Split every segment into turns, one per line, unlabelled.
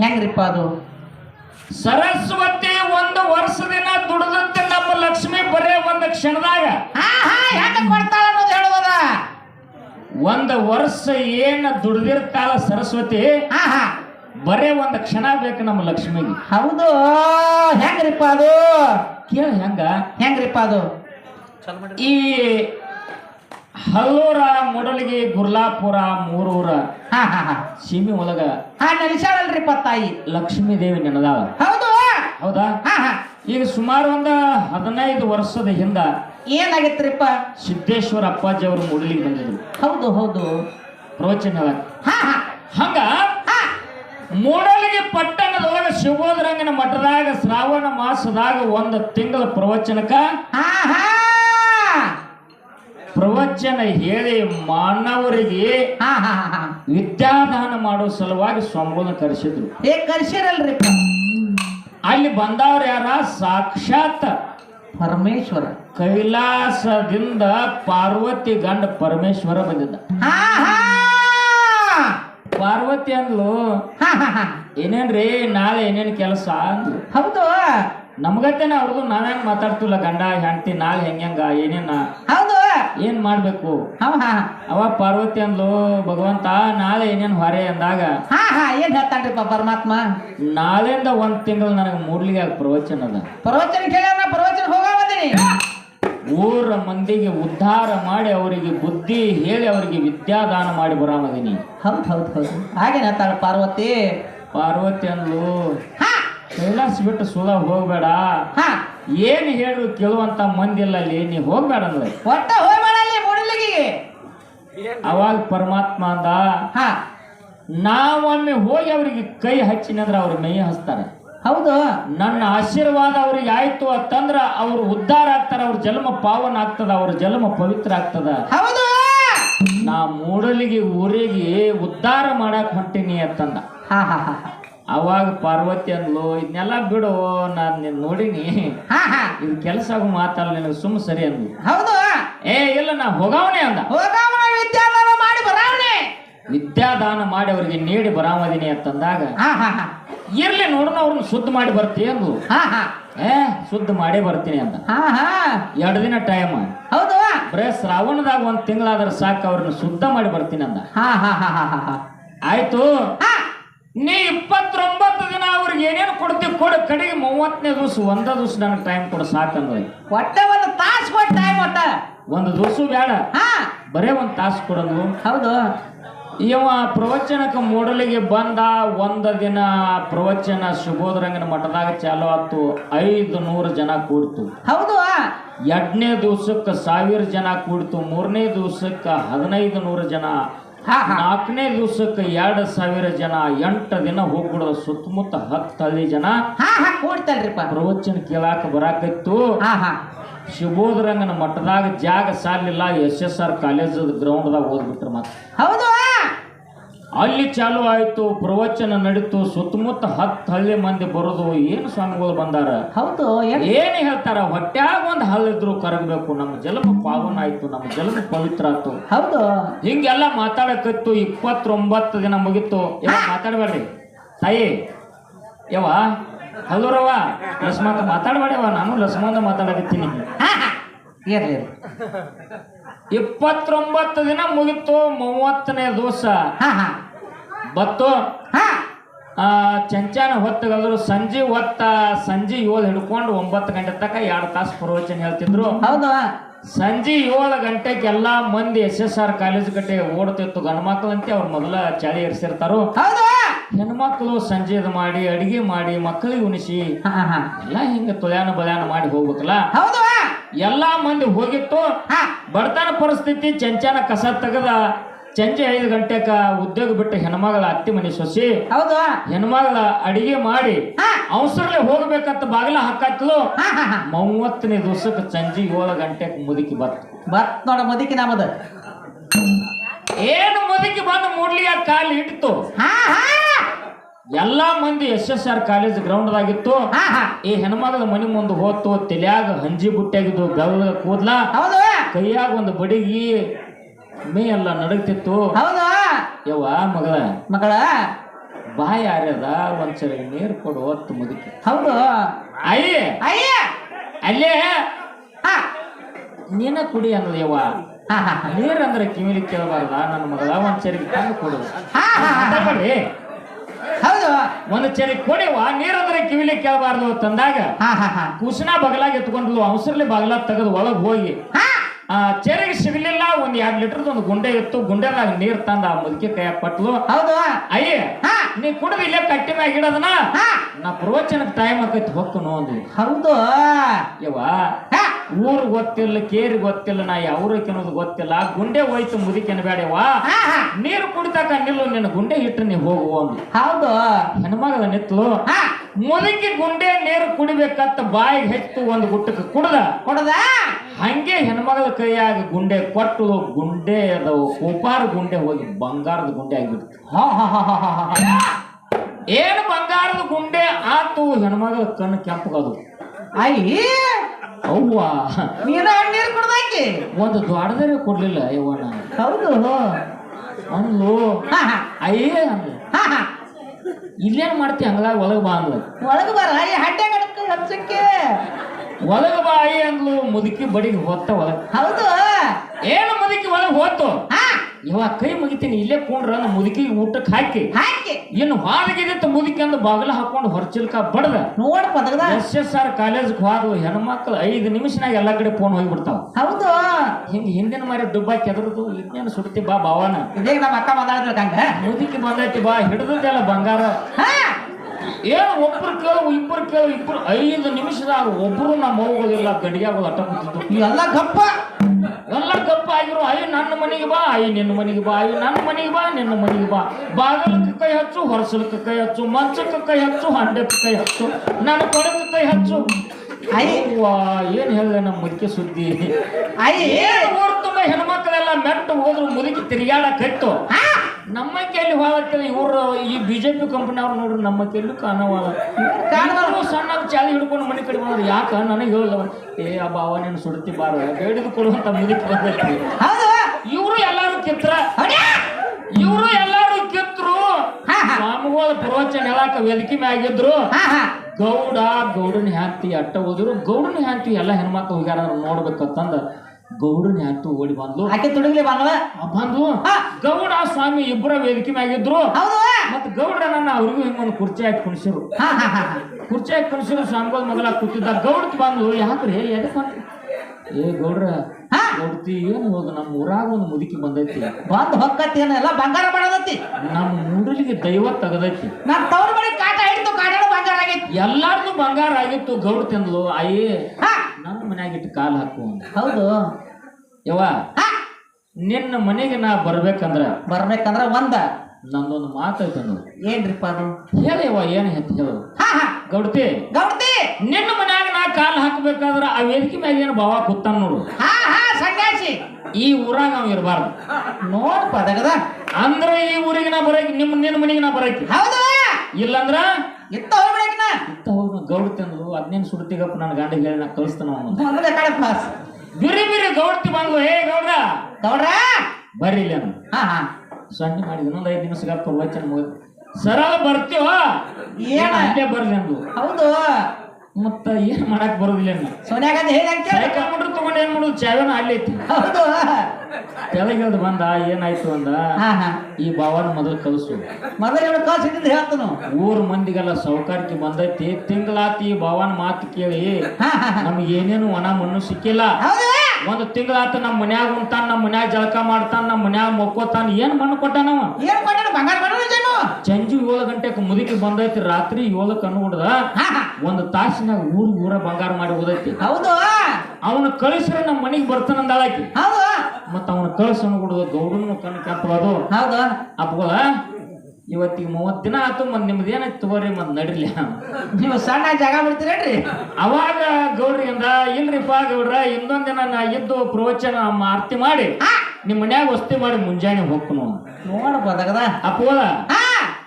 ಹೆಂಗ್ರಿಪ್ಪ ಅದು?
ಸರಸ್ವತಿ ಒಂದು ವರ್ಷದಿನ ದುಡಿದಂತೆ ನಮ್ಮ ಲಕ್ಷ್ಮಿ ಬರೇ ಒಂದು ಕ್ಷಣದಾಗ.
ಹಾ ಹಾ ಹೆಂಗ ಕೊಡ್ತಾಳ ಅನ್ನೋದು ಹೇಳುವುದ?
ಒಂದು ವರ್ಷ ಏನ ದುಡ್ದಿರ್ತಾಳ ಸರಸ್ವತಿ ಬರೇ ಒಂದು ಕ್ಷಣ ಬೇಕು ನಮ್ಮ ಲಕ್ಷ್ಮಿಗೆ.
ಹೌದು ಹೆಂಗ್ರಿಪ್ಪ ಅದು?
ಕೇಳ ಹೆಂಗ?
ಹೆಂಗ್ರಿಪ್ಪ ಅದು?
ಈ ಹಲ್ಲೂರ ಮುಡಲಿಗೆ ಗುರ್ಲಾಪುರ ಮೂರೂರ.
ಹಾ ಹಾ ಹಾ.
ಸೀಮಿ ಒಳಗ.
ಹಾ ನೆಲೆಸಾಳಲ್ರಿಪ್ಪ ತಾಯಿ.
ಲಕ್ಷ್ಮೀ ದೇವಿ ನೆನದಾಳ.
ಹೌದು.
ಹೌದಾ?
ಹಾ ಹಾ.
ಈಗ ಸುಮಾರು ಒಂದು ಹದಿನೈದು ವರ್ಷದ ಹಿಂದ
ಏನಾಗಿತ್ರಿಪ್ಪ
ಸಿದ್ದೇಶ್ವರ ಅಪ್ಪಾಜಿ ಅವರು ಮುಡಲಿಗೆ ಬಂದಿದ್ರು.
ಹೌದು ಹೌದು.
ಪ್ರವಚನ ಹೇಳಕ್
ಹಾ ಹಾ.
ಹಂಗ
ಹಾ.
ಮೂಡಲಿಗೆ ಪಟ್ಟಣದೊಳಗ ಶಿವೋದ್ರಂಗನ ಮಠದಾಗ ಶ್ರಾವಣ ಮಾಸದಾಗ ಒಂದು ತಿಂಗಳ ಪ್ರವಚನಕ್ಕ
ಹಾ ಹಾ.
ಪ್ರವಚನ ಹೇಳಿ ಮಾನವರಿಗೆ ವಿದ್ಯಾದಾನ ಮಾಡೋ ಸಲುವಾಗಿ ಸ್ವಾಮಿಗಳನ್ನ ಕರೆಸಿದ್ರು.
ಏ ಕರ್ಸಿರಲ್ರಿಪ್ಪ.
ಅಲ್ಲಿ ಬಂದವ್ರು ಯಾರ? ಸಾಕ್ಷಾತ್
ಪರಮೇಶ್ವರ.
ಕೈಲಾಸದಿಂದ ಪಾರ್ವತಿ ಗಂಡ ಪರಮೇಶ್ವರ ಬಂದಿದ್ದ. ಪಾರ್ವತಿ ಅಂದ್ಲು ಏನೇನ್ರಿ ನಾಳೆ ಏನೇನ್ ಕೆಲಸ ಅಂದ್ಲು.
ಹೌದು.
ನಮ್ಗತ್ತೇನೆ ಅವ್ರಿಗೂ ನಾವೇನ್ ಮಾತಾಡ್ತಿಲ್ಲ ಗಂಡ ಹೆಂಡತಿ ನಾಳೆ ಹೆಂಗ್ಯಂಗ ಏನೇನ?
ಹೌದು.
ಏನ್ ಮಾಡ್ಬೇಕು?
ಹಾ ಹಾ.
ಅವ ಪಾರ್ವತಿ ಅಂದ್ಲು ಭಗವಂತ ನಾಳೆ ಏನೇನ್ ಹೊರೆ ಅಂದಾಗ
ಹಾ ಹಾ. ಏನ್ ಹೇಳ್ತಾನ್ರಿಪ್ಪ ಪರಮಾತ್ಮ?
ನಾಳೆಯಿಂದ ಒಂದ್ ತಿಂಗಳು ನನಗೆ ಮೂರ್ಲಿಗೆ ಪ್ರವಚನ ಅದ.
ಪ್ರವಚನ ಕೇಳ ಪ್ರವಚನ ಹೋಗಾವದೀನಿ.
ಊರ ಮಂದಿಗೆ ಉದ್ಧಾರ ಮಾಡಿ ಅವರಿಗೆ ಬುದ್ಧಿ ಹೇಳಿ ಅವರಿಗೆ ವಿದ್ಯಾದಾನ ಮಾಡಿ ಬರಾಮದಿನಿ.
ಹೌದು ಹೌದು ಹೌದು. ಹಾಗೆ ಹೇಳ್ತಾಳ ಪಾರ್ವತಿ?
ಪಾರ್ವತಿ ಅಂದ್ಲು
ಹಾ.
ಕೈಲಾಸ ಬಿಟ್ಟು ಸುಲ ಹೋಗ್ಬೇಡ.
ಹಾ.
ಏನ್ ಹೇಳು ಕೇಳುವಂತ ಮಂದಿಲ್ಲ ಅಲ್ಲಿ ನೀ ಹೋಗ್ಬೇಡ ಅಂದ್ರೆ?
ಒಟ್ಟ ಮೂಡಿಲಿಗೆ
ಅವಾಗ ಪರಮಾತ್ಮ ಅಂದ
ಹಾ.
ನಾವೊಮ್ಮೆ ಹೋಗಿ ಅವರಿಗೆ ಕೈ ಹಚ್ಚಿನಂದ್ರೆ ಅವ್ರ ಮೈ ಹಚ್ತಾರೆ.
ಹೌದು.
ನನ್ನ ಆಶೀರ್ವಾದ ಅವ್ರಿಗೆ ಆಯ್ತು ಅಂತಂದ್ರ ಅವ್ರು ಉದ್ಧಾರ ಆಗ್ತಾರ ಅವ್ರ ಜನ್ಮ ಪಾವನ ಆಗ್ತದ ಅವ್ರ ಜನ್ಮ ಪವಿತ್ರ ಆಗ್ತದ.
ಹೌದು.
ನಾ ಮೂಡಲಿಗೆ ಊರಿಗೆ ಉದ್ಧಾರ ಮಾಡಕ್ ಹೊಂಟೀನಿ ಅಂತಂದ.
ಹಾ ಹಾ ಹಾ.
ಅವಾಗ ಪಾರ್ವತಿ ಅಂದ್ಲು ಇದನ್ನೆಲ್ಲ ಬಿಡು ನಾನು ನಿನ್ ನೋಡಿನಿ. ಇದು ಕೆಲಸ ಆಗೋ ಮಾತಲ್ಲ ನಿನಗೆ ಸುಮ್ ಸರಿ ಅಂದ್ಲು.
ಹೌದು.
ಏ ಇಲ್ಲ ನಾ ಹೋಗವನೇ ಅಂದ.
ವಿದ್ಯಾದಾನ ಮಾಡಿ ಬರಾವಣೆ.
ವಿದ್ಯಾದಾನ ಮಾಡಿ ಅವರಿಗೆ ನೀಡಿ ಬರಾಮದಿನಿ ಅಂತಂದಾಗ ಇರ್ಲಿ ನೋಡೋಣ ಅವ್ರನ್ನ ಶುದ್ಧ ಮಾಡಿ ಬರ್ತೀಯ ಅಂದ್ಲು. ಏ ಶುದ್ಧ ಮಾಡೇ ಬರ್ತೀನಿ ಅಂತ ಎರಡು ದಿನ ಟೈಮ್
ಹೌದು.
ಬರೇ ಶ್ರಾವಣದಾಗ ಒಂದ್ ತಿಂಗಳಾದ್ರೆ ಸಾಕು ಅವ್ರನ್ನ ಶುದ್ಧ ಮಾಡಿ ಬರ್ತೀನಿ ಅಂದ.
ಹಾ ಹಾ ಹಾ ಹಾ ಹಾ ಹಾ.
ಆಯ್ತು. ನೀ ಇಪ್ಪತ್ತೊಂಬತ್ತು ದಿನ ಅವ್ರಿಗೆ ಏನೇನು ಕೊಡ್ತೀವಿ ಕೊಡು ಕಡೆಗೆ ಮೂವತ್ತನೇ ದಿವಸ ಒಂದ ದಿವಸ ನನಗೆ ಟೈಮ್ ಕೊಡು ಸಾಕಂದ್ರೆ.
ಒಟ್ಟೆ ಒಂದು ತಾಸು ಕೊಟ್ಟು ಟೈಮ್ ಒಟ್ಟ
ಒಂದು ದಿವಸ ಬೇಡ.
ಹಾ.
ಬರೇ ಒಂದು ತಾಸು ಕೊಡೋದು.
ಹೌದು.
ಇವ ಪ್ರವಚನಕ್ಕೆ ಮೂಡಲಿಗೆ ಬಂದ ಒಂದು ದಿನ ಪ್ರವಚನ ಶುಭೋದ್ರಂಗನ ಮಠದಾಗ ಚಾಲು ಆಯ್ತು ಐದು ನೂರು ಜನ ಕೂಡ್ತು.
ಹೌದು.
ಎರಡನೇ ದಿವಸಕ್ಕೆ ಸಾವಿರ ಜನ ಕೂಡ್ತು ಮೂರನೇ ದಿವಸಕ್ಕೆ ಹದಿನೈದು ನೂರು ಜನ ನಾಲ್ಕನೇ ದಿವಸಕ್ಕೆ ಎರಡು ಸಾವಿರ ಜನ ಎಂಟು ದಿನ ಹೋಗ್ಬಿಡೋ ಸುತ್ತಮುತ್ತ ಹತ್ತು ಹಳ್ಳಿ ಜನ
ಕೂಡ್ತಲ್ರಿಪ್ಪ.
ಪ್ರವಚನ ಕೇಳಾಕ ಬರಾಕತ್ತು. ಶಿವಬೋಧರಂಗನ ಮಠದಾಗ ಜಾಗ ಸಾಲಿಲ್ಲ ಎಸ್ ಎಸ್ ಆರ್ ಕಾಲೇಜ್ ಗ್ರೌಂಡ್ದಾಗ ಓದ್ಬಿಟ್ರ ಮತ್ತೆ.
ಹೌದು
ಅಲ್ಲಿ ಚಾಲು ಆಯಿತು ಪ್ರವಚನ ನಡೀತು ಸುತ್ತಮುತ್ತ ಹತ್ತು ಹಳ್ಳಿ ಮಂದಿ ಬರೋದು ಏನು ಸ್ವಾಮಿಗಳು ಬಂದಾರ?
ಹೌದು ಏನ್
ಹೇಳ್ತಾರ? ಹೊಟ್ಯಾಗ ಒಂದು ಹಲ್ಲಿದ್ರು ಕರಗಬೇಕು ನಮ್ಮ ಜಲಮ ಪಾವನ ಆಯ್ತು ನಮ್ಮ ಜಲಮ ಪವಿತ್ರ ಆಯ್ತು.
ಹೌದು.
ಹಿಂಗೆಲ್ಲ ಮಾತಾಡಕತ್ತು ಇಪ್ಪತ್ತೊಂಬತ್ತು ದಿನ ಮುಗಿತು ಯಾವ ಮಾತಾಡಬೇಡ್ರಿ. ತಾಯಿ ಯವ ಹಲೋರವ ಲಸ್ಮಾಂತ ಮಾತಾಡಬೇಡವ ನಾನು ಲಸ್ಮಂದ ಮಾತಾಡಕತ್ತೀನಿ.
ಇರ್ಲಿ.
ಇಪ್ಪತ್ತೊಂಬತ್ತು ದಿನ ಮುಗಿತು ಮೂವತ್ತನೇ ದಿವಸ. ಬತ್ತು ಚಂಚಾನ ಹೊತ್ತಗಾದ್ರು ಸಂಜೆ ಹೊತ್ತ ಸಂಜೆ ಏಳು ಹಿಡ್ಕೊಂಡು ಒಂಬತ್ತು ಗಂಟೆ ತನಕ ಎರಡು ತಾಸು ಪ್ರವಚನ ಹೇಳ್ತಿದ್ರು.
ಹೌದಾ.
ಸಂಜೆ ಏಳು ಗಂಟೆಗೆ ಎಲ್ಲಾ ಮಂದಿ ಎಸ್ ಎಸ್ ಆರ್ ಕಾಲೇಜ್ ಕಟ್ಟೆ ಓಡ್ತಿತ್ತು. ಗಂಡು ಮಕ್ಕಳಂತೆ ಅವ್ರು ಮೊದಲ ಚಳಿ ಇರಿಸಿರ್ತಾರೋ ಹೆಣ್ಮಕ್ಳು ಸಂಜೆದ ಮಾಡಿ ಅಡಿಗೆ ಮಾಡಿ ಮಕ್ಕಳಿಗೆ ಉಣಿಸಿ ಎಲ್ಲ ಹಿಂಗ ತುಳ್ಯಾನ ಬಲ್ಯಾನ ಮಾಡಿ ಹೋಗ್ಬೇಕಲ್ಲ. ಎಲ್ಲಾ ಮಂದಿ ಹೋಗಿತ್ತು. ಬಡತನ ಪರಿಸ್ಥಿತಿ ಚಂಚನ ಕಸ ತೆಗದ ಸಂಜೆ ಐದು ಗಂಟೆಕ ಉದ್ಯೋಗ ಬಿಟ್ಟು ಹೆಣ್ಮಗಳ ಅತ್ತಿ ಮನೆ ಸೊಸಿ
ಹೌದು.
ಹೆಣ್ಮಗಳ ಅಡಿಗೆ ಮಾಡಿ
ಅವಸರಲ್ಲಿ
ಅವಸರಲೆ ಹೋಗ್ಬೇಕಂತ ಬಾಗಿಲ ಹಾಕಾತ್ಲು. ಮೂವತ್ತನೇ ದಿವಸಕ್ಕೆ ಸಂಜೆ ಏಳು ಗಂಟೆಗೆ ಮುದುಕಿ ಬತ್.
ಬತ್ ನೋಡ ಮುದುಕಿ ನಮ್ಮದ
ಏನು ಮುದುಕಿ ಬಂದು ಮೂಡ್ಲಿಯ ಕಾಲು
ಇಟ್ಟು
ಎಲ್ಲಾ ಮಂದಿ ಎಸ್ ಎಸ್ ಆರ್ ಕಾಲೇಜ್ ಗ್ರೌಂಡ್ದಾಗಿತ್ತು.
ಹಾ ಹಾ.
ಈ ಹೆಣ್ಮಗಳ ಮನೆ ಮುಂದೆ ಹೋತು ತಲ್ಯಾಗ ಹಂಜಿ ಬುಟ್ಟಾಗಿದ್ದು ಬೆಲ್ಲ ಕೂದ್ಲ.
ಹೌದು.
ಕೈಯಾಗ ಒಂದು ಬಡಿಗಿ ಮೇ ಎಲ್ಲ ನಡಗ್ತಿತ್ತು.
ಹೌದಾ?
ಯವ್ವ ಮಗಳ?
ಮಗಳ?
ಬಾಯಿ ಆರ್ಯದ ಒಂದ್ಸರಿ ನೀರು ಕೊಡು ಹೊತ್ತು ಮುದುಕಿ.
ಹೌದು.
ಅಯ್ಯ!
ಅಯ್ಯ!
ಅಲ್ಲೇ?
ಹಾ.
ನೀನ ಕುಡಿ ಅನ್ನದೇವ
ಯವ್ವ.
ನೀರ್ ಅಂದ್ರೆ ಕಿವಿಲಿ ಕೇಳಬಾರ್ದ ನನ್ನ ಮಗಳ ಒಂದ್ಸರಿ ತಂದು ಕೊಡು.
ತಗೊಳ್ಳಿ
ಮಾತಾಡ್ಬೇಡಿ.
ಹೌದು.
ಒಂದು ಚರಿ ಕೊಡಿವ ನೀರಂದ್ರೆ ಕಿವಿಲಿ ಕೇಳಬಾರ್ದು ತಂದಾಗ
ಹಾ ಹಾ ಹಾ.
ಕುಶನ ಬಗಲಾಗ ಎತ್ಕೊಂಡ್ಲು ಅವಸರ್ಲಿ ಬಗಲಾಗ ತೆಗೆದು ಒಳಗ್ ಹೋಗಿ. ಚೆರಿಗೆ ಸಿಗ್ಲಿಲ್ಲ ಒಂದ್ ಎರಡ್ ಲೀಟರ್ ಒಂದು ಗುಂಡೆ ಇತ್ತು. ಗುಂಡೆದಾಗ ನೀರ್ ತಂದ ಆ ಮುದುಕಿ ಕೈಯಾಗ ಕೊಟ್ಲು
ಹೌದು.
ಅಯ್ಯ ನೀ ಕುಡಿದು ಇಲ್ಲೇ ಕಟ್ಟಿ ಮ್ಯಾಗ ಇಡೋದನ? ನಾ ಪ್ರವಚನಕ್ಕೆ ಟೈಮ್ ಆಕೈತಿ ಹೊಕ್ಕನು ಅಂದ್ವಿ.
ಹೌದು.
ಯವ್ವ
ಹಾ.
ಊರ್ ಗೊತ್ತಿಲ್ಲ ಕೇರಿ ಗೊತ್ತಿಲ್ಲ ನಾ ಯಾವ್ರಕ್ಕೆ ಅನ್ನೋದು ಗೊತ್ತಿಲ್ಲ. ಗುಂಡೆ ಹೋಯ್ತು ಮುದಿಕೆನ ಬೇಡವ ನೀರು ಕುಡಿತಾಕ ನಿಲ್ಲು ನಿನ್ನ ಗುಂಡೆ ಇಟ್ಟು ನೀ ಹೋಗುವ ಅಂದ್ಲು
ಹೌದು.
ಹೆಣ್ಮಗದ
ನಿತ್ತು
ಮುದುಕಿ ಗುಂಡೆ ನೀರು ಕುಡಿಬೇಕಂತ ಬಾಯಿಗೆ ಹೆಚ್ಚು ಒಂದು ಗುಟ್ಟಕ್ಕೆ ಕುಡ್ದ.
ಕೊಡದ?
ಹಂಗೆ ಹೆಣ್ಮಗಳ ಕೈಯಾಗ ಗುಂಡೆ ಕೊಟ್ಟು ಗುಂಡೆ ಅದು ಕೋಪಾರ ಗುಂಡೆ ಹೋಗಿ ಬಂಗಾರದ ಗುಂಡೆ ಆಗಿಬಿಡ್ತು. ಏನು ಬಂಗಾರದ ಗುಂಡೆ ಆತು ಹೆಣ್ಮಗಳ ಕಣ್ಣು ಕೆಂಪಗದು.
ಅಯ್ಯ!
ಅವ್ವ.
ನೀನು ನೀರು ಕುಡ್ದಾಕಿ?
ಒಂದು ದ್ವಾಡದರೆ ಕೊಡ್ಲಿಲ್ಲ ನಾನು.
ಹೌದು.
ಅಂದ್ಲು. ಅಯ್ಯೇ ಅಂದ್ಲು. ಇಲ್ಲೇನ್ ಮಾಡ್ತಿ ಹಂಗಲಾಗ ಒಳಗೆ ಬಾ ಅಂದ್ಲು.
ಒಳಗೆ ಬರ. ಈ ಹಡ್ಡೆ ಹಚ್ಚಕ್ಕೆ.
ಒಳಗೆ ಬಾಯಿ ಅಂದ್ಲು ಮುದುಕಿ ಬಡಿಗೆ ಹೊತ್ತ ಒಳಗ.
ಹೌದು.
ಏನು ಮುದುಕಿ ಒಳಗೆ ಹೋತು ಇವ ಕೈ ಮುಗಿತೀನಿ ಇಲ್ಲೇ ಕೂಡ್ರ ನಮ್ಮ ಮುದುಕಿಗೆ ಊಟಕ್ಕೆ ಹಾಕಿ.
ಹಾಕಿ.
ಇನ್ನು ಹಾದಿಗಿದ್ದ ಮುದುಕಿ ಅಂದ್ ಬಾಗಿಲ ಹಾಕೊಂಡು ಹೊರಚಿಲ್ಕ ಬಡದ.
ನೋಡ ಪದಗದ.
ಎಸ್ ಎಸ್ ಆರ್ ಕಾಲೇಜ್ಗೆ ಹೋದ್ವು ಹೆಣ್ಮಕ್ಳು ಐದು ನಿಮಿಷನಾಗ ಎಲ್ಲಾ ಕಡೆ ಫೋನ್ ಹೋಗ್ಬಿಡ್ತಾವ.
ಹೌದು.
ಹಿಂಗ ಹಿಂದಿನ ಮಾರಿ ದುಬ್ಬಾ ಕೆದರದು ಇನ್ನೇನು ಸುಡ್ತಿ ಬಾ ಬಾವನ
ಇದೇ ನಮ್ಮ ಅಕ್ಕ
ಮುದುಕಿ ಬಂದೈತಿ ಬಾ ಹಿಡ್ದದ್ದೆಲ್ಲ ಬಂಗಾರ.
ಹಾ.
ಏನು ಒಬ್ರು ಕೇಳು ಇಬ್ಬರು ಕೇಳು ಇಬ್ಬರು ಐದು ನಿಮಿಷದಾಗ ಒಬ್ರು ನಮ್ಮ ಹೋಗೋದಿಲ್ಲ ಗಡಿಯಾಗೋದು ಅಟ್ಟ ಕೂತಿದ್ದು
ಇವೆಲ್ಲ ಗಪ್ಪ.
ಎಲ್ಲ ಗಪ್ಪ ಆಗಿರು ಅಯ್ಯ ನನ್ನ ಮನೆಗೆ ಬಾ ಅಯ್ಯ ನಿನ್ನ ಮನೆಗೆ ಬಾ ಅಯ್ಯ ನನ್ನ ಮನೆಗೆ ಬಾ ನಿನ್ನ ಮನೆಗೆ ಬಾ. ಬಾಗಲಕ್ಕೆ ಕೈ ಹಚ್ಚು ಹೊರಸಲಕ್ಕೆ ಕೈ ಹಚ್ಚು ಮಂಚಕ್ಕೆ ಕೈ ಹಚ್ಚು ಹಂಡೆಕ್ಕೆ ಕೈ ಹಚ್ಚು ನನ್ನ ಕೊಡಕ್ಕೆ ಕೈ ಹಚ್ಚು.
ಅಯ್ಯ
ಏನು ಹೇಳಿದೆ ನಮ್ಮ ಮುದುಕಿ ಸುದ್ದಿ?
ಅಯ್ಯ
ಏನ್ ಊರ್ ತುಂಬ ಹೆಣ್ಮಕ್ಳೆಲ್ಲ ಮೆಟ್ಟು ಹೋದ್ರು ಮುದುಕಿ ತಿರುಗಾಡ ಕಟ್ಟು
ಹಾ.
ನಮ್ಮ ಕೈಯಲ್ಲಿ ಹಾಳಾಗ್ತದೆ ಇವರು ಈ ಬಿಜೆಪಿ ಕಂಪನಿಯವ್ರು ನೋಡ್ರಿ ನಮ್ಮ ಕೈಯಲ್ಲಿ ಕಾಣವಲ್ಲ.
ಕಾಣವಲ್ಲ.
ಸಣ್ಣ ಚಾಲಿ ಹಿಡ್ಕೊಂಡು ಮನೆ ಕಡೆ ಬಂದ್ರೆ ಯಾಕ ನನಗೆ ಹೇಳಿದವ ಏ ಆ ಬಾವ ನೀನು ಸುಡ್ತಿ ಬಾರ ಬೇಡಿದು ಕೊಡುವಂತ ಮುದುಕಿ ಬಂದೈತಿ. ಇವರು ಎಲ್ಲಾರು ಕಿತ್ರ? ಇವರು ಎಲ್ಲಾರು ಕಿತ್ರು. ಸ್ವಾಮಿಗಳ ಪ್ರವಚನ ಹೇಳಾಕ ವೇದಿಕೆ ಮ್ಯಾಗಿದ್ರು. ಗೌಡ ಗೌಡನ ಹ್ಯಾಂತಿ ಅಟ್ಟ ಹೋದ್ರು. ಗೌಡನ ಹ್ಯಾಂತಿ ಎಲ್ಲ ಹೆಣ್ಮಕ್ಳು ಹೋಗ್ಯಾರ ನೋಡ್ಬೇಕಂತಂದ. ಗೌಡನ ಯಾಕೆ ಓಡಿ ಬಂದ್ಲು?
ಆಕೆ ತುಡುಗ್ಲಿ ಬಂದವ
ಬಂದ್ಲು
ಹಾ.
ಗೌಡ ಸ್ವಾಮಿ ಇಬ್ಬರ ವೇದಿಕೆ ಮ್ಯಾಗಿದ್ರು.
ಹೌದು.
ಮತ್ ಗೌಡ್ರ ನನ್ನ ಅವ್ರಿಗೂ ಹಿಂಗೊಂದು ಕುರ್ಚಿ ಹಾಕಿ ಕುಣಿಸಿರು
ಹಾ ಹಾ ಹಾ
ಕುರ್ಚಿ ಹಾಕಿ ಕುಣಿಸಿರು ಸ್ವಾಮಿಗಳ ಮೊದಲ ಕೂತಿದ್ದ. ಗೌಡತ್ ಬಂದ್ಲು ಯಾಕ್ರಿ? ಎದಕ್ ಏ ಗೌಡ್ರ
ಹಾ.
ಗೌಡ್ತಿ ಏನು ಹೋದ? ನಮ್ಮ ಊರಾಗ ಒಂದು ಮುದುಕಿ ಬಂದೈತಿ.
ಬಂದ್ ಹೊಕ್ಕತ್ತಿ ಏನೋ? ಎಲ್ಲ ಬಂಗಾರ ಮಾಡದೈತಿ
ನಮ್ಮ ಮೂಡಲಿಗೆ ದೈವ ತಗದೈತಿ.
ನಾನ್ ತವ್ರ ಬಳಿ ಕಾಟ ಹಿಡಿದು ಆಗೈತಿ
ಎಲ್ಲಾರ್ದು ಬಂಗಾರ ಆಗಿತ್ತು ಗೌಡ್ ತಿಂದ್ಲು. ಅಯ್ಯೇ
ಹಾ.
ನನ್ನ ಮನ್ಯಾಗ ಇಟ್ಟು ಕಾಲು ಹಾಕು.
ಹೌದು.
ಯವ್ವ ನಿನ್ನ ಮನೆಗೆ ನಾ ಬರ್ಬೇಕಂದ್ರ
ಬರ್ಬೇಕಂದ್ರ ಒಂದ.
ನಂದೊಂದು ಮಾತು ಅನ್ನೋದು
ಏನ್ರಿಪ್ಪ ಅದು?
ಹೇಳಯ್ಯವ್ವ ಏನು ಅಂತ ಹೇಳು. ಗೌಡ್ತಿ
ಗೌಡತಿ.
ನಿನ್ನ ಮನ್ಯಾಗ ನಾ ಕಾಲ್ ಹಾಕ್ಬೇಕಾದ್ರ ಆ ವೇದಿಕೆ ಮ್ಯಾಗ ಏನು ಬಾವ ಕೂತಾನ ನೋಡು.
ಹಾ ಹಾ ಸನ್ಯಾಸಿ.
ಈ ಊರಾಗ ಅವ್ ಇರಬಾರ್ದು.
ನೋಡ್ಪ ಅದಗದ.
ಅಂದ್ರೆ ಈ ಊರಿಗೆ ನಾ ಬರೈತಿ ನಿಮ್ಮ ನಿನ್ನ ಮನೆಗೆ ನಾ ಬರಕ್ಕೆ
ಹೌದು.
ಇಲ್ಲಂದ್ರ
ಇತ್ತ ಹೋಗ್ಬಿಡಕಿನ
ಇತ್ತ ಹೋಗಿ ಗೌಡ ತಂದು ಅದ್ನೇನ್ ಸುಡ್ತಿಗಪ್ಪ ನನ್ನ ಗಂಡಿಗೆ ಹೇಳಿ ನಾ ಕಳಿಸ್ತಾನ
ಮೊದಲೇ ಕಡೆ ಪಾಸ್
ಬಿರಿ ಬಿರಿ ಗೌಡ್ತಿ ಬಂದ್ವು ಹೇ ಗೌಡ್ರ.
ಗೌಡ್ರ?
ಬರ್ರಿ ಇಲ್ಲ ಸಣ್ಣ
ಹಾ ಹಾ.
ಸೊನ್ನೆ ಮಾಡಿದ ಇನ್ನೊಂದು ಐದು ನಿಮಿಷಗಪ್ಪ ವಚನ ಮುಗಿದು ಸರಳ ಬರ್ತೀವ?
ಏನ?
ಅಲ್ಲೇ ಬರ್ಲಿ ಅಂದ್ರು
ಹೌದು.
ಮತ್ತ ಏನ್ ಮಾಡಕ್ ಬರೋದಿಲ್ಲ ಸೋನಿಯಾ ಗಾಂಧಿ ತಗೊಂಡು ಏನ್ ಮಾಡುದು? ಚಾವೇನ ಅಲ್ಲಿ ಐತಿ.
ಹೌದು.
ತೆಳಗಿಳ್ದು ಬಂದ ಏನಾಯ್ತು ಅಂದ? ಈ ಭಾವನ ಮೊದಲು ಕಲಸು.
ಮೊದಲು ಕಳ್ಸಿದ್ದು ಹೇಳ್ತನು.
ಊರ್ ಮಂದಿಗೆಲ್ಲ ಸೌಕಾರಕ್ಕೆ ಬಂದೈತಿ. ತಿಂಗಳಾತಿ ಈ ಭಾವನ ಮಾತು ಕೇಳಿ. ನಮ್ಗೆ ಏನೇನು ಒಣ ಮಣ್ಣು ಸಿಕ್ಕಿಲ್ಲ. ಒಂದು ತಿಂಗಳಾತ ನಮ್ಮ ಮನ್ಯಾಗ ಉಂಟಾನ ನಮ್ಮ ಮನ್ಯಾಗ ಜಳಕ ಮಾಡ್ತಾನ ನಮ್ಮ ಮನ್ಯಾಗ ಮೊಕ್ಕೋತಾನ. ಏನ್ ಮಣ್ಣು ಕೊಟ್ಟಾನ
ಏನ್ ಕೊಟ್ಟಣ ಬಂಗಾರ ಜೇನು
ಸಂಜೆ ಏಳು ಗಂಟೆಗೆ ಮುದುಕಿ ಬಂದೈತಿ ರಾತ್ರಿ ಏಳಕ್ಕೆ ಕಣ್ಣು ಹುಡ್ದ. ಒಂದು ತಾಸಿನಾಗ ಊರ್ ಊರ ಬಂಗಾರ ಮಾಡಿ ಓದೈತಿ
ಹೌದು.
ಅವನ ಕಳಿಸ್ರೆ ನಮ್ಮ ಮನೆಗೆ ಬರ್ತಾನಂದಾಳಾಕಿ
ಹೌದು.
ಮತ್ತ ಅವನ ಕಳಿಸ್ ಹುಡುಗ ಗೌಡನ ಕಣ್ಣು ಕೆಂಪದು
ಹೌದು.
ಅಪ್ಪಗಳ ಇವತ್ತಿಗೆ ಮೂವತ್ತು ದಿನ ಆತು ಮತ್ತೆ ನಿಮ್ದು ಏನಾಯ್ತು ತಗೋರಿ ಮತ್ತೆ ನಡಿಲಿ
ನೀವು ಸಣ್ಣ ಜಾಗ ಬಿಡ್ತೀರೇನ್ರಿ
ಅವಾಗ ಗೌಡ್ರಿಗಿಂದ ಇಲ್ರಿಪ್ಪ ಗೌಡ್ರ ಇನ್ನೊಂದ್ ದಿನ ನಾ ಇದ್ದು ಪ್ರವಚನ ಆರತಿ ಮಾಡಿ ನಿಮ್ಮ ಮನ್ಯಾಗ ವಸ್ತಿ ಮಾಡಿ ಮುಂಜಾನೆ ಹೋಗ್ತು
ನೋಡ್ ಬದಕದ
ಅಪ್ಪಗಳ
ಹಾ.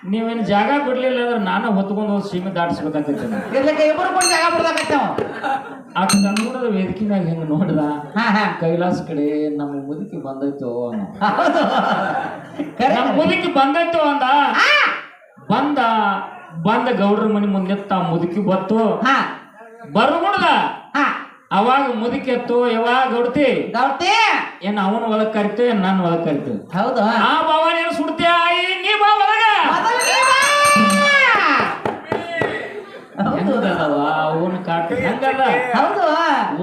ನೀವೇನು ಜಾಗ ಬಿಡ್ಲಿಲ್ಲ ಅಂದ್ರೆ ನಾನು ಹೊತ್ಕೊಂಡು ಹೋಗಿ ಸೀಮೆ ದಾಟಿಸ್ಬೇಕಂತ
ಇರ್ಲಿಕ್ಕೆ ಇಬ್ಬರು ಕೂಡ ಜಾಗ ಬಿಡ್ದಾಕತ್ತೇವ
ಆ ಕನ್ನಡದ ವೇದಿಕೆ ಮ್ಯಾಗ ಹೆಂಗ ನೋಡಿದ? ಕೈಲಾಸ ಕಡೆ ನಮ್ಮ ಮುದುಕಿ ಬಂದೈತೋ ಅನ್ನೋ. ನಮ್ಮ ಮುದುಕಿ ಬಂದೈತೋ ಅಂದ?
ಹಾ.
ಬಂದ ಬಂದ ಗೌಡ್ರ ಮನೆ ಮುಂದೆ ತಾ ಮುದುಕಿ ಬತ್ತು.
ಹಾ.
ಬರ್ಗುಡ್ದ
ಹಾ.
ಅವಾಗ ಮುದುಕಿ ಎತ್ತು ಯಾವಾಗ ಗೌಡ್ತಿ?
ಗೌಡ್ತಿ.
ಏನ್ ಅವನ ಒಳಗ್ ಕರಿತೇವೆ ಏನ್ ನಾನು ಒಳಗ್ ಕರಿತು
ಹೌದು
ಆ ಬಾವ ನೀನು ಅವನ ಕಾಟ
ಹೌದು.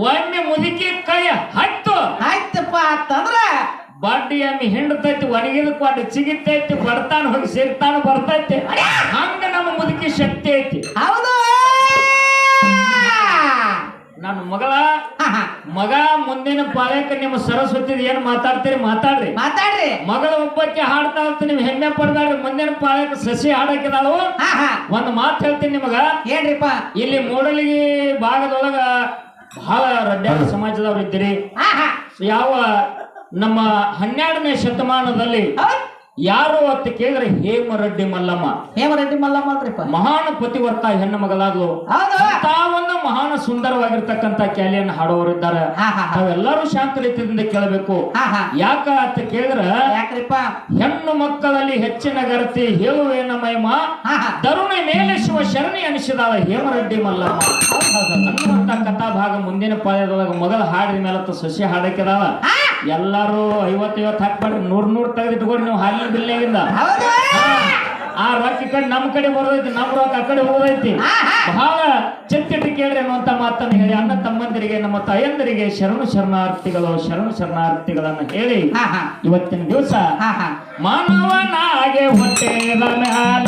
ಒಮ್ಮೆ ಮುದುಕಿ ಕೈ ಹತ್ತು.
ಆಯ್ತಪ್ಪ ಅಂತಂದ್ರ?
ಬಡ್ಡಿ ಎಮ್ಮಿ ಹಿಂಡತೈತಿ ಒಣಗಿದ ಚಿಗಿತೈತಿ ಬರ್ತಾನ ಹೋಗಿ ಸೇರ್ತಾನ ಬರ್ತೈತಿ. ಹಂಗ ನಮ್ಮ ಮುದುಕಿ ಶಕ್ತಿ ಐತಿ.
ಹೌದು.
ನನ್ನ ಮಗಳ. ಮಗ ಪಾಲಕ ನಿಮ್ಮ ಸರಸ್ವತಿ ಏನ್ ಮಾತಾಡ್ತೀರಿ ಮಾತಾಡ್ರಿ.
ಮಾತಾಡ್ರಿ.
ಮಗಳ ಒಬ್ಬಕ್ಕೆ ಹಾಡ್ತಾ ಅಂತ ನೀವು ಹೆಮ್ಮೆ ಪಡ್ಬೇಡ್ರಿ ಮುಂದಿನ ಪಾಲಕ ಸಸಿ ಹಾಡಕ್ಕಿದಾಳು
ಒಂದ್ ಹಾ.
ಒಂದು ಮಾತು ಹೇಳ್ತೀನಿ ನಿಮಗ.
ಏನ್ರಿಪ್ಪ
ಇಲ್ಲಿ ಮೂಡಲಿಗೆ ಭಾಗದೊಳಗ ಬಹಳ ರಡ್ಡ ಸಮಾಜದವ್ರು ಇದ್ದೀರಿ
ಹಾ ಹಾ.
ಯಾವ ನಮ್ಮ ಹನ್ನೆರಡನೇ ಶತಮಾನದಲ್ಲಿ ಯಾರು ಅಂತ ಕೇಳಿದ್ರೆ ಹೇಮರೆಡ್ಡಿ ಮಲ್ಲಮ್ಮ.
ಹೇಮರೆಡ್ಡಿ ಮಲ್ಲಮ್ಮ ಅಲ್ರಿಪ್ಪ
ಮಹಾನ್ ಪತಿವರ್ತ ಹೆಣ್ಣು ಮಗಳಾದ್ಲು
ಹೌದು.
ತಾವನ್ನ ಮಹಾನ್ ಸುಂದರವಾಗಿರ್ತಕ್ಕಂತ ಕ್ಯಾಲಿಯನ್ನು
ಹಾಡೋರು ಇದ್ದಾರೆ.
ಎಲ್ಲರೂ ಶಾಂತ ರೀತಿಯಿಂದ ಕೇಳಬೇಕು. ಯಾಕ ಅಂತ ಕೇಳಿದ್ರ
ಯಾಕ್ರಿಪ್ಪ
ಹೆಣ್ಣು ಮಕ್ಕಳಲ್ಲಿ ಹೆಚ್ಚಿನ ಗರತಿ ಹೇಳುವೇನ ಮಹಿಮ ತರುಣ ಮೇಲೆ ಶಿವ ಶರಣಿ ಅನಿಸಿದಾಳ ಹೇಮರೆಡ್ಡಿ ಮಲ್ಲಮ್ಮ. ಕಥಾ ಭಾಗ ಮುಂದಿನ ಪಾಯದೊಳಗ ಮೊದಲ ಹಾಡಿನ ಮೇಲೆ ಸಸ್ಯ ಹಾಡಕ್ಕಿದಾಳ.
ಹಾ.
ಎಲ್ಲಾರು ಐವತ್ತೈವತ್ ಹಾಕ್ಬಾರ್ದು ನೂರ್ ನೂರ್ ತೆಗೆದಿಟ್ಕೊಂಡು ನೀವು ಹಾಲಿನ ಬಿಲ್ಲೆಗಿಂದ ಆ ರೊಕ್ಕ ಈ ಕಡೆ ನಮ್ ಕಡೆ ಬರೋದೈತಿ ನಮ್ ರೊಕ್ಕ ಆ ಕಡೆ
ಹೋದೈತಿ.
ಬಹಳ ಚೆತ್ತಿಟ್ಟು ಕೇಳ್ರಿ ಅನ್ನುವಂತ ಮಾತನ್ನು ಹೇಳಿ ಅಣ್ಣ ತಮ್ಮಂದಿರಿಗೆ ನಮ್ಮ ತಾಯಂದರಿಗೆ ಶರಣು ಶರಣಾರ್ಥಿಗಳು ಶರಣು ಶರಣಾರ್ಥಿಗಳನ್ನ ಹೇಳಿ ಇವತ್ತಿನ ದಿವಸ ಮಾನವನಾಗೆ ಹೊಟ್ಟೆ ಮ್ಯಾಲ?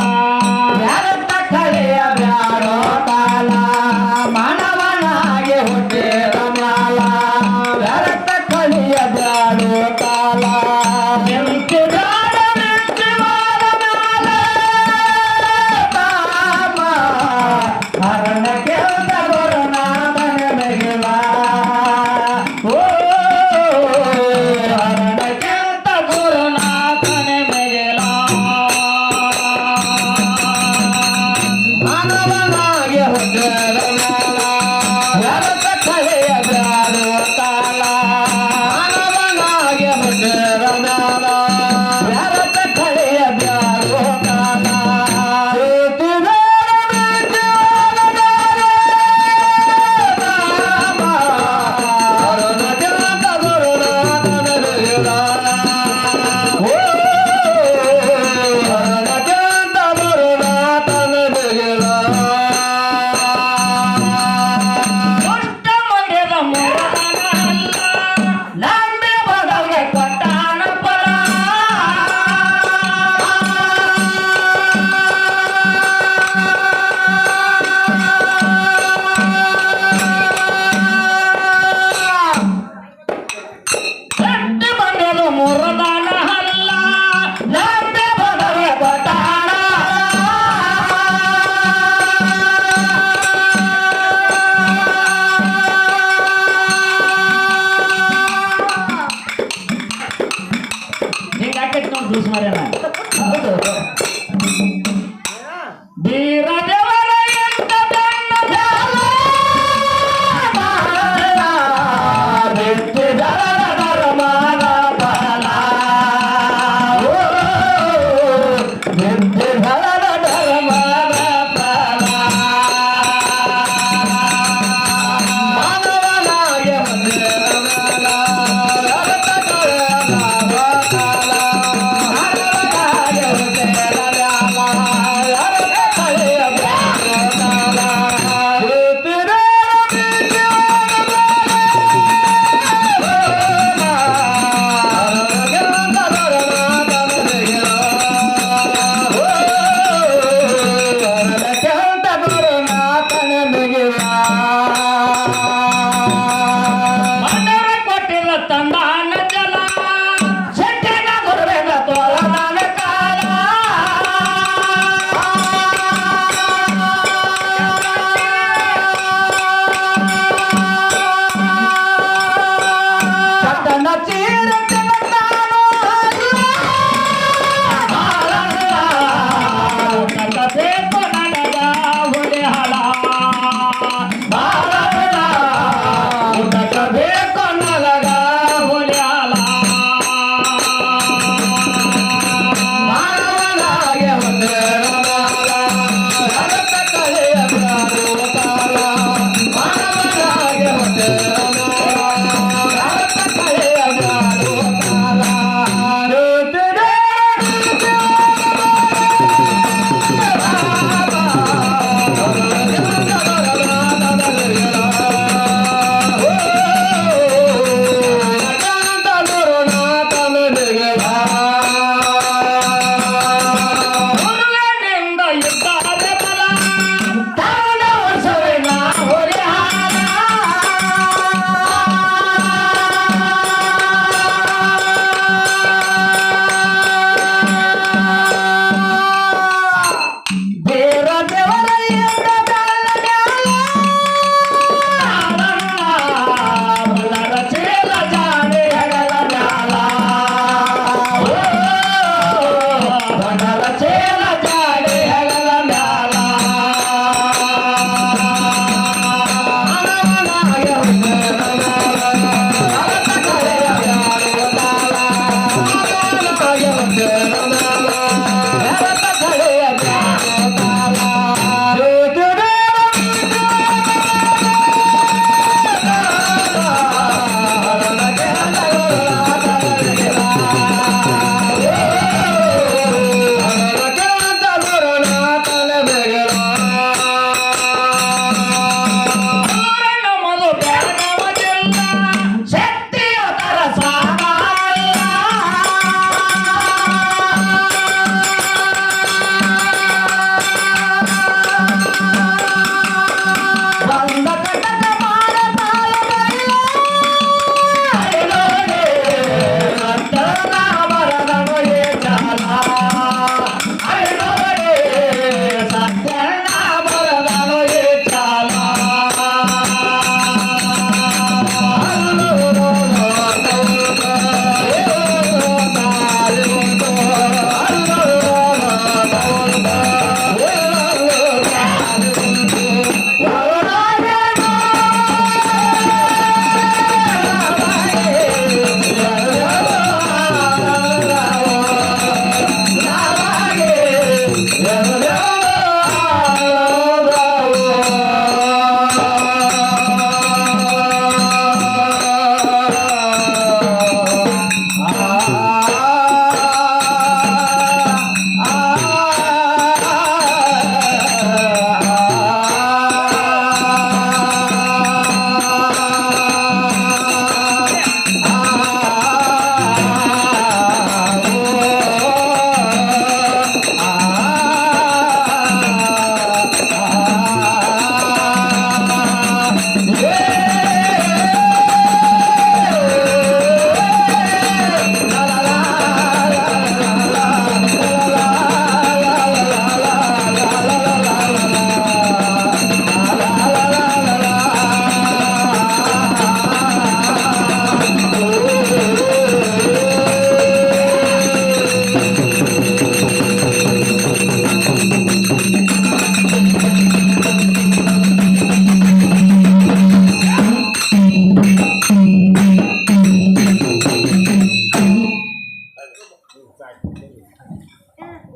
あっ
と。